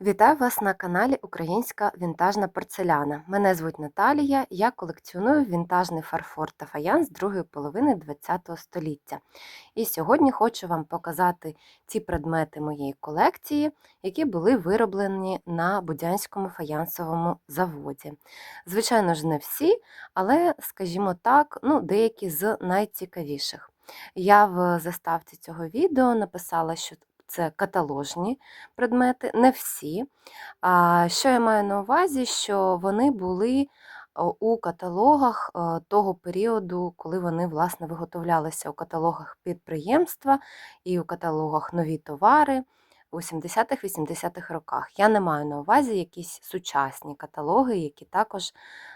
Вітаю вас на каналі Українська вінтажна порцеляна. Мене звуть Наталія, я колекціоную вінтажний фарфор та фаянс другої половини ХХ століття. І сьогодні хочу вам показати ті предмети моєї колекції, які були вироблені на Будянському фаянсовому заводі. Звичайно ж, не всі, але, скажімо так, ну, деякі з найцікавіших. Я в заставці цього відео написала, що це каталожні предмети, не всі. А Що я маю на увазі, що вони були у каталогах е, того періоду, коли вони власне виготовлялися у каталогах підприємства і у каталогах нові товари у 70-х-80-х роках. Я не маю на увазі якісь сучасні каталоги, які також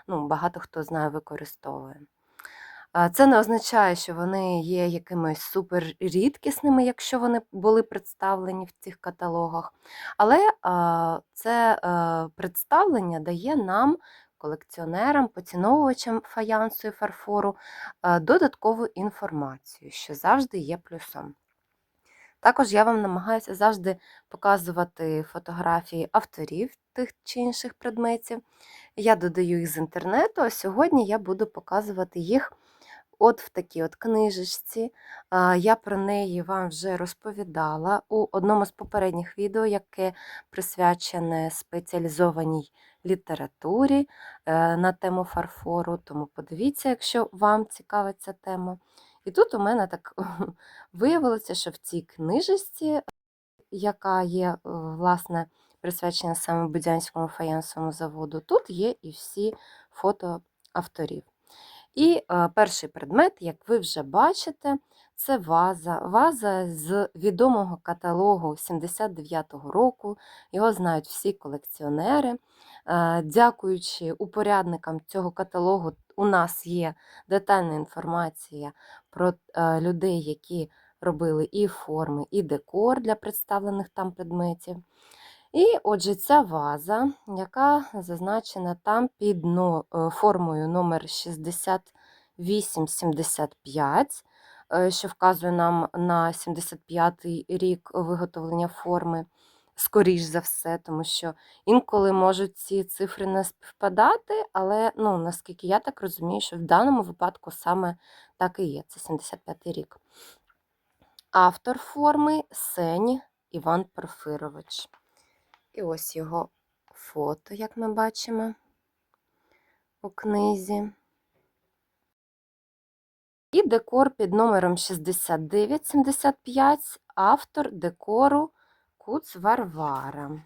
ну, багато хто знає використовує. Це не означає, що вони є якимись суперрідкісними, якщо вони були представлені в цих каталогах. Але це е, представлення дає нам, колекціонерам, поціновувачам фаянсу і фарфору, е, додаткову інформацію, що завжди є плюсом. Також я вам намагаюся завжди показувати фотографії авторів тих чи інших предметів. Я додаю їх з інтернету, а сьогодні я буду показувати їх от в такій от книжечці. Я про неї вам вже розповідала у одному з попередніх відео, яке присвячене спеціалізованій літературі е, на тему фарфору. Тому подивіться, якщо вам цікава ця тема. І тут у мене так виявилося, що в цій книжечці, яка є, е, власне, присвячена саме Будянському фаянсовому заводу, тут є і всі фото авторів. І е, перший предмет, як ви вже бачите, це ваза. Ваза з відомого каталогу 79-го року. Його знають всі колекціонери. Е, дякуючи упорядникам цього каталогу, у нас є детальна інформація про е, людей, які робили і форми, і декор для представлених там предметів. І отже, ця ваза, яка зазначена там під е, формою номер 6875, е, що вказує нам на 75-й рік виготовлення форми, скоріш за все, тому що інколи можуть ці цифри не співпадати, але ну, наскільки я так розумію, що в даному випадку саме так і є. Це 75-й рік. Автор форми Сень Іван Порфирович. І ось його фото, як ми бачимо у книзі. І декор під номером 6975, автор декору Куц Варвара.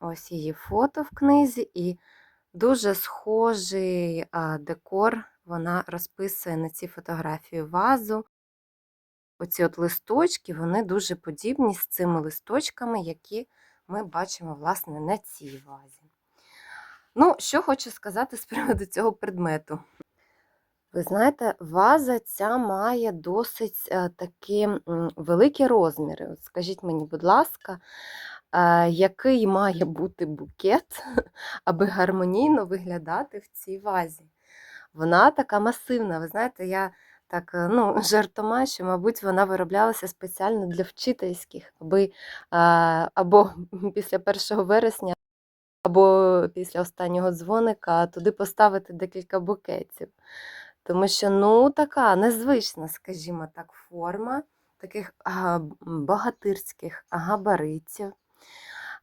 Ось її фото в книзі, і дуже схожий декор вона розписує на цій фотографії вазу. Оці от листочки, вони дуже подібні з цими листочками, які ми бачимо, власне, на цій вазі. Ну, що хочу сказати з приводу цього предмету. Ви знаєте, ваза ця має досить е, такі великі розміри. От Скажіть мені, будь ласка, е, який має бути букет, аби гармонійно виглядати в цій вазі? Вона така масивна. Ви знаєте, я так е, ну, жартома, що, мабуть, вона вироблялася спеціально для вчительських, аби або після 1 вересня, або після останнього дзвоника туди поставити декілька букетів. Тому що, ну, така незвична, скажімо так, форма таких богатирських габаритів.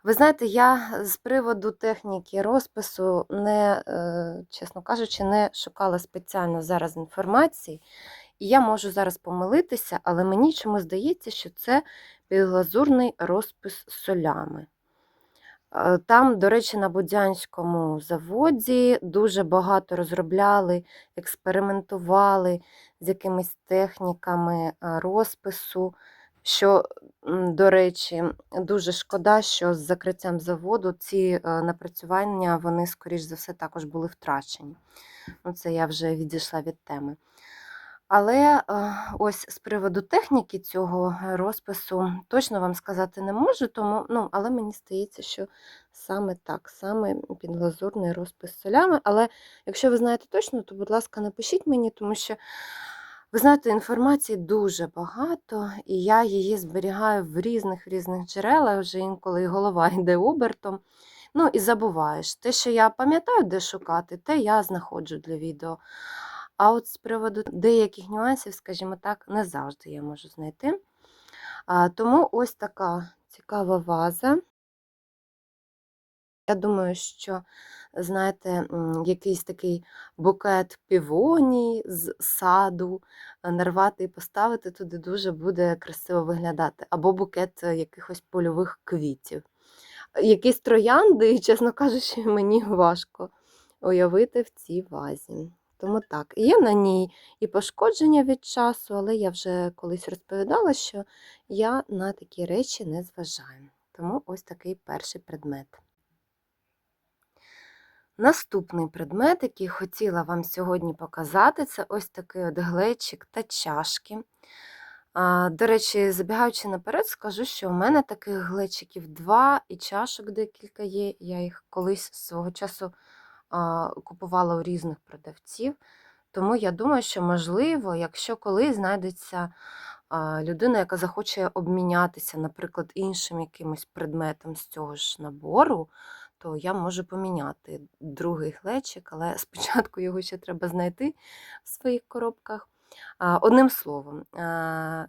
Ви знаєте, я з приводу техніки розпису, не, е, чесно кажучи, не шукала спеціально зараз інформації. І я можу зараз помилитися, але мені чому здається, що це підглазурний розпис солями. Е, там, до речі, на Будянському заводі дуже багато розробляли, експериментували з якимись техніками е, розпису. Що, до речі, дуже шкода, що з закриттям заводу ці е, напрацювання, вони, скоріш за все, також були втрачені. Ну, Це я вже відійшла від теми. Але е, ось з приводу техніки цього розпису точно вам сказати не можу, тому, ну, але мені здається, що саме так, саме підглазурний розпис солями. Але якщо ви знаєте точно, то, будь ласка, напишіть мені, тому що. Ви знаєте, інформації дуже багато, і я її зберігаю в різних різних джерелах, вже інколи і голова йде обертом. Ну і забуваєш. Те, що я пам'ятаю, де шукати, те я знаходжу для відео. А от з приводу деяких нюансів, скажімо так, не завжди я можу знайти. Тому ось така цікава ваза. Я думаю, що, знаєте, якийсь такий букет півоній з саду е, нарвати і поставити туди дуже буде красиво виглядати. Або букет е, якихось польових квітів. Якісь троянди, чесно кажучи, мені важко уявити в цій вазі. Тому так, є на ній і пошкодження від часу, але я вже колись розповідала, що я на такі речі не зважаю. Тому ось такий перший предмет. Наступний предмет, який хотіла вам сьогодні показати, це ось такий от глечик та чашки. До речі, забігаючи наперед, скажу, що у мене таких глечиків два і чашок декілька є. Я їх колись свого часу купувала у різних продавців. Тому я думаю, що можливо, якщо колись знайдеться людина, яка захоче обмінятися, наприклад, іншим якимось предметом з цього ж набору, то я можу поміняти другий глечик, але спочатку його ще треба знайти в своїх коробках. Одним словом,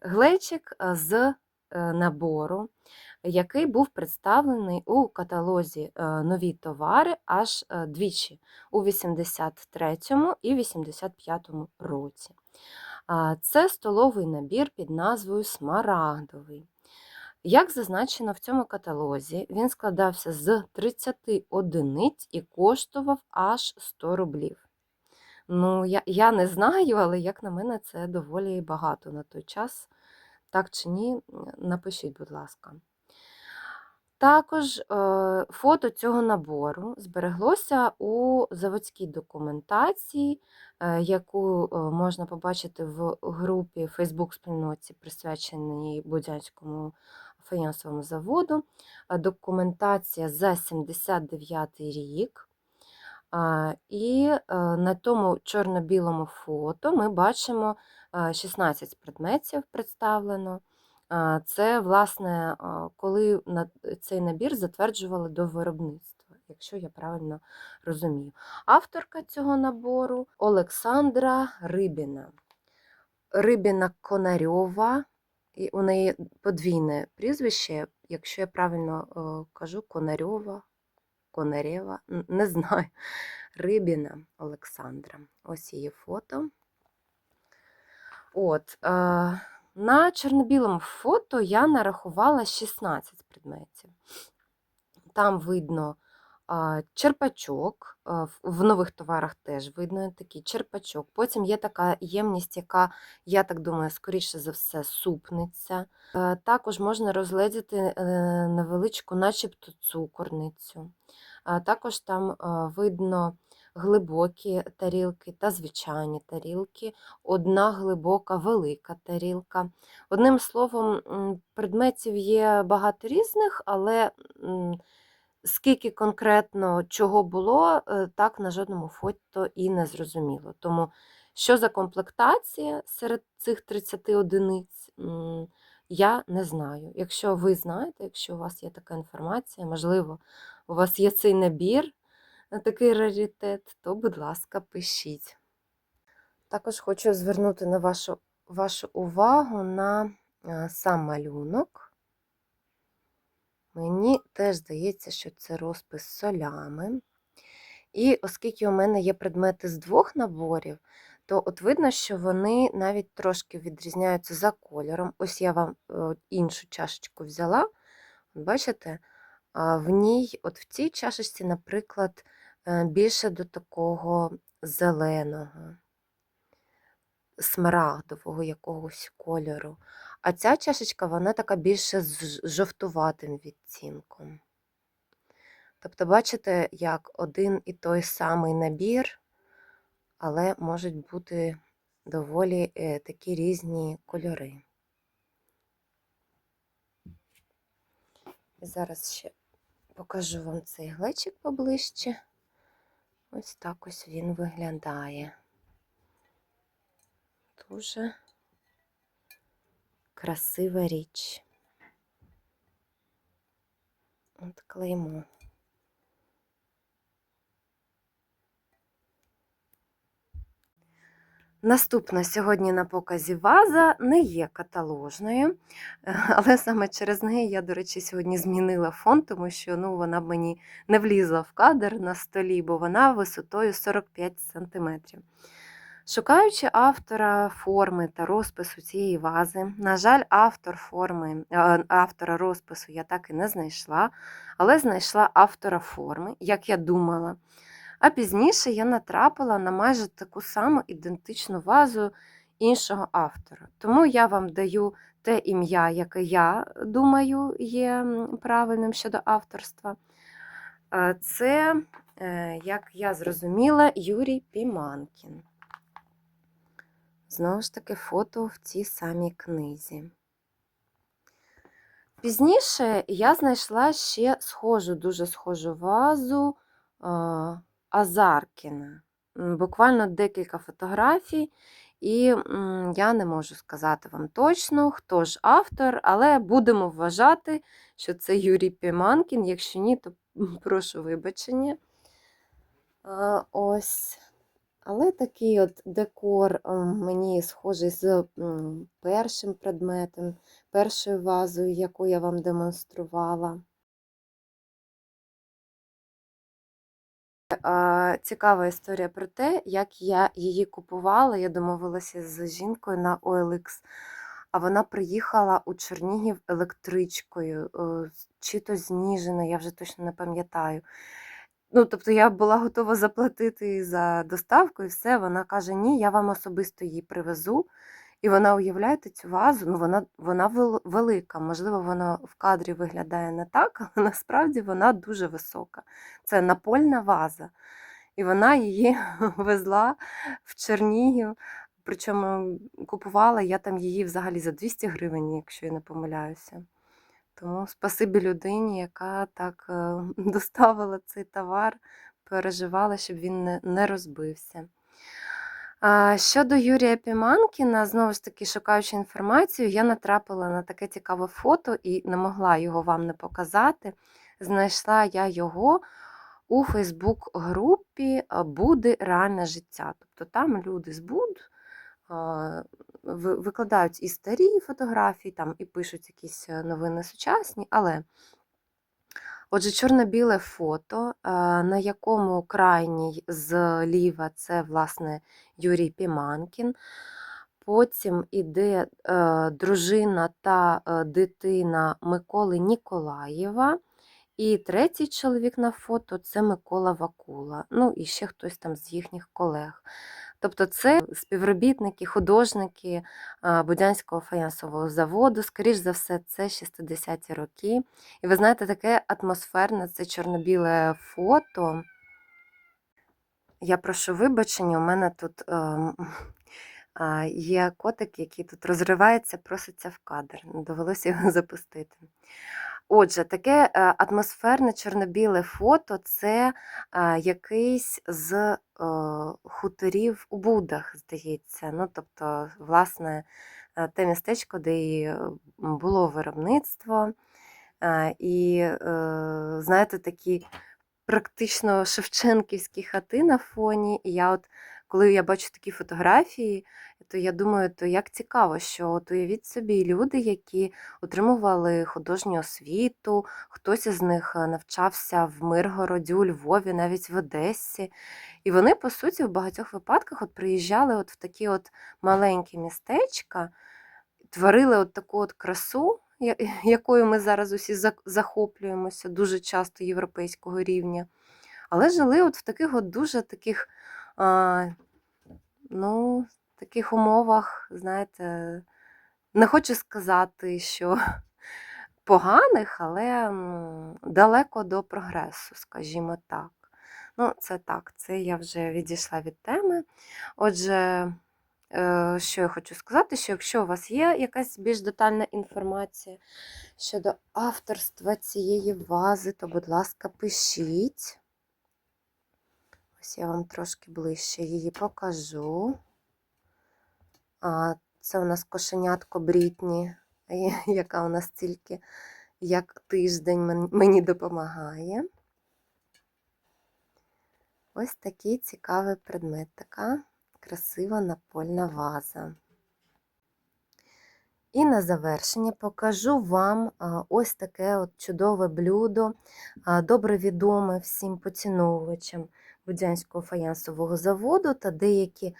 глечик з е, набору, який був представлений у каталозі е, нові товари аж е, двічі у 83-му і 85-му році. Це столовий набір під назвою Смарагдовий. Як зазначено в цьому каталозі, він складався з 30 одиниць і коштував аж 100 рублів. Ну, я, я не знаю, але як на мене, це доволі багато на той час. Так чи ні, напишіть, будь ласка. Також е, фото цього набору збереглося у заводській документації, е, яку е, можна побачити в групі Facebook-спільноті, присвяченій Будянському фаянсовому заводу. Е, Документація за 79 рік. І е, на тому чорно-білому фото ми бачимо е, 16 предметів представлено. Це, власне, коли цей набір затверджували до виробництва, якщо я правильно розумію. Авторка цього набору Олександра Рибіна. Рибіна Конарьова, і у неї подвійне прізвище, якщо я правильно е, кажу, Конарьова, Конарєва, не знаю. Рибіна Олександра. Ось її фото. От, е, на чорно-білому фото я нарахувала 16 предметів. Там видно черпачок, в- нових товарах теж видно такий черпачок. Потім є така ємність, яка, я так думаю, скоріше за все, супниця. Е, Також можна розгледіти е, невеличку, начебто цукорницю. Також там видно глибокі тарілки та звичайні тарілки, одна глибока велика тарілка. Одним словом, предметів є багато різних, але скільки конкретно чого було, е, так на жодному фото і не зрозуміло. Тому що за комплектація серед цих 30 одиниць, я не знаю. Якщо ви знаєте, якщо у вас є така інформація, можливо, у вас є цей набір, е, такий раритет, то, будь ласка, пишіть. Також хочу звернути на вашу, вашу увагу на е, сам малюнок. Мені теж здається, що це розпис солями. І оскільки у мене є предмети з двох наборів, то от видно, що вони навіть трошки відрізняються за кольором. Ось я вам е, іншу чашечку взяла. Бачите, в ній, от в цій чашечці, наприклад, е, більше до такого зеленого, смарагдового якогось кольору. А ця чашечка, вона така більше з жовтуватим відтінком. Тобто, бачите, як один і той самий набір, але можуть бути доволі е, такі різні кольори. Зараз ще покажу вам цей глечик поближче. Ось так ось він виглядає. Дуже красива річ. От клеймо. Наступна сьогодні на показі ваза не є каталожною, але саме через неї я, до речі, сьогодні змінила фон, тому що ну, вона б мені не влізла в кадр на столі, бо вона висотою 45 см. Шукаючи автора форми та розпису цієї вази, на жаль, автор форми, е, автора розпису я так і не знайшла, але знайшла автора форми, як я думала. А пізніше я натрапила на майже таку саму ідентичну вазу іншого автора. Тому я вам даю те ім'я, яке я думаю є правильним щодо авторства. Е, Це, е, як я зрозуміла, Юрій Піманкін. Знову ж таки, фото в цій самій книзі. Пізніше я знайшла ще схожу, дуже схожу вазу Азаркіна. Буквально декілька фотографій, і я не можу сказати вам точно, хто ж автор, але будемо вважати, що це Юрій Піманкін. Якщо ні, то прошу вибачення. Ось. Але такий от декор мені схожий з першим предметом, першою вазою, яку я вам демонструвала. Цікава історія про те, як я її купувала. Я домовилася з жінкою на OLX, а вона приїхала у Чернігів електричкою, е, чи то з я вже точно не пам'ятаю. Ну, тобто я була готова заплатити за доставку і все. Вона каже: Ні, я вам особисто її привезу. І вона, уявляєте, цю вазу, ну вона, вона велика. Можливо, вона в кадрі виглядає не так, але насправді вона дуже висока. Це напольна ваза. І вона її везла в Чернігів. Причому купувала я там її взагалі за 200 гривень, якщо я не помиляюся. Тому спасибі людині, яка так е, доставила цей товар, переживала, щоб він не, розбився. Щодо Юрія Піманкіна, знову ж таки, шукаючи інформацію, я натрапила на таке цікаве фото і не могла його вам не показати. Знайшла я його у Фейсбук-групі Буди реальне життя. Тобто там люди з Буд викладають і старі фотографії, там і пишуть якісь е, новини сучасні, але Отже, чорно-біле фото, на якому крайній зліва це, власне, Юрій Піманкін. Потім іде е, дружина та е, дитина Миколи Ніколаєва. І третій чоловік на фото це Микола Вакула. Ну і ще хтось там з їхніх колег. Тобто це співробітники, художники е, Будянського фаянсового заводу. Скоріш за все, це 60-ті роки. І ви знаєте, таке атмосферне, це чорно-біле фото. Я прошу вибачення, у мене тут а, є котик, який тут розривається, проситься в кадр. Довелося його запустити. Отже, таке е, атмосферне чорно-біле фото це е, якийсь з е, хуторів у Будах, здається. Ну, тобто, власне, те містечко, де і було виробництво. І, знаєте, такі практично шевченківські хати на фоні. І я от, коли я бачу такі фотографії, то я думаю, то як цікаво, що от уявіть собі люди, які отримували художню освіту, хтось із них е, навчався в Миргороді, у Львові, навіть в Одесі. І вони, по суті, в багатьох випадках от приїжджали от в такі от маленькі містечка, творили от таку от красу, якою ми зараз усі захоплюємося дуже часто європейського рівня. Але жили от в таких от дуже таких, а, ну, таких умовах, знаєте, не хочу сказати, що поганих, але далеко до прогресу, скажімо так. Ну, це так, це я вже відійшла від теми. Отже, е, що я хочу сказати, що якщо у вас є якась більш детальна інформація щодо авторства цієї вази, то, будь ласка, пишіть. Ось я вам трошки ближче її покажу. А, Це у нас кошенятко Брітні, яка у нас тільки як тиждень мені допомагає. Ось такий цікавий предмет, така красива напольна ваза. І на завершення покажу вам ось таке от чудове блюдо, добре відоме всім поціновувачам Будянського фаянсового заводу та деякі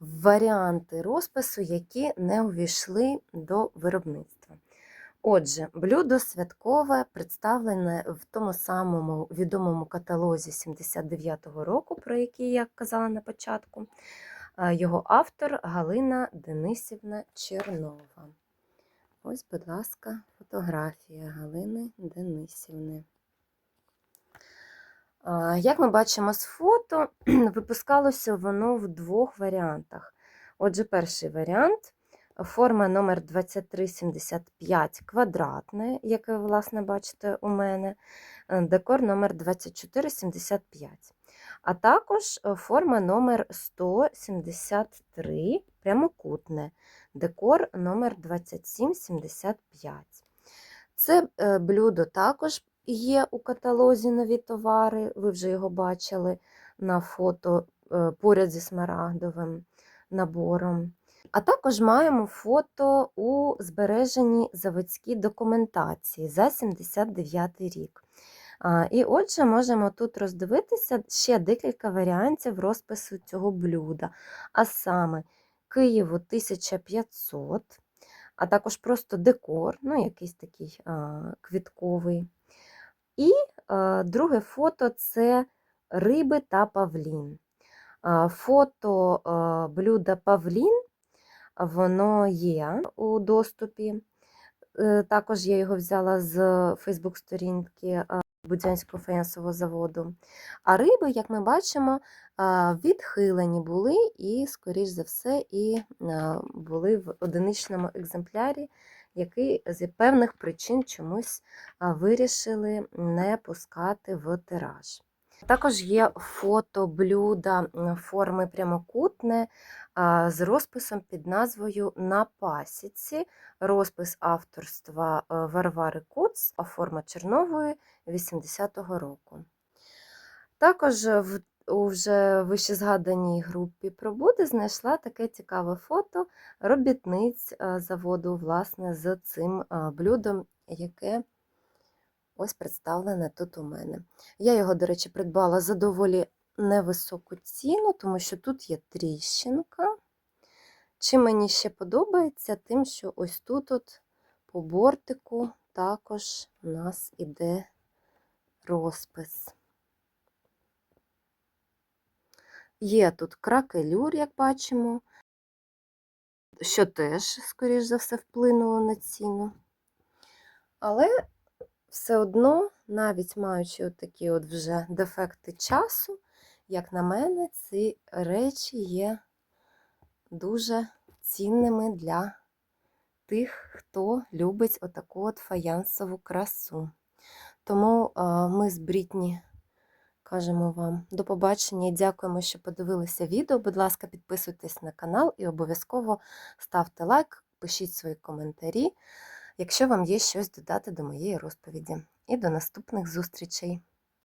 варіанти розпису, які не увійшли до виробництва. Отже, блюдо святкове представлене в тому самому відомому каталозі 79-го року, про який я казала на початку. Його автор Галина Денисівна Чернова. Ось, будь ласка, фотографія Галини Денисівни. Як ми бачимо з фото, випускалося воно в двох варіантах. Отже, перший варіант форма номер 2375 квадратне, яке ви, власне, бачите у мене, е, декор номер 2475. А також е, форма номер 173 прямокутне, декор номер 2775. Це е, блюдо також є у каталозі нові товари, ви вже його бачили на фото е, поряд зі смарагдовим набором. А також маємо фото у збереженій заводській документації за 79 рік. І отже, можемо тут роздивитися ще декілька варіантів розпису цього блюда. А саме Києву 1500, а також просто декор, ну, якийсь такий квітковий. І а, друге фото це риби та павлін. А, Фото а, блюда павлін, воно є у доступі. Е, Також я його взяла з Фейсбук-сторінки а, Будянського фаянсового заводу. А риби, як ми бачимо, відхилені були і, скоріш за все, і були в одиничному екземплярі, який з певних причин чомусь вирішили не пускати в тираж. Також є фото блюда форми прямокутне з розписом під назвою На пасіці. Розпис авторства е, Варвари Куц, а форма Чернової 80-го року. Також в у вже вище згаданій групі пробуди знайшла таке цікаве фото робітниць е, заводу, власне, з цим е, блюдом, яке ось представлене тут у мене. Я його, до речі, придбала за доволі невисоку ціну, тому що тут є тріщинка. Чим мені ще подобається, тим, що ось тут от по бортику також у нас іде розпис. Є тут кракелюр, як бачимо, що теж, скоріш за все, вплинуло на ціну. Але все одно, навіть маючи от такі от вже дефекти часу, як на мене, ці речі є дуже цінними для тих, хто любить отаку от фаянсову красу. Тому ми з Брітні кажемо вам до побачення і дякуємо, що подивилися відео. Будь ласка, підписуйтесь на канал і обов'язково ставте лайк, пишіть свої коментарі, якщо вам є щось додати до моєї розповіді. І до наступних зустрічей!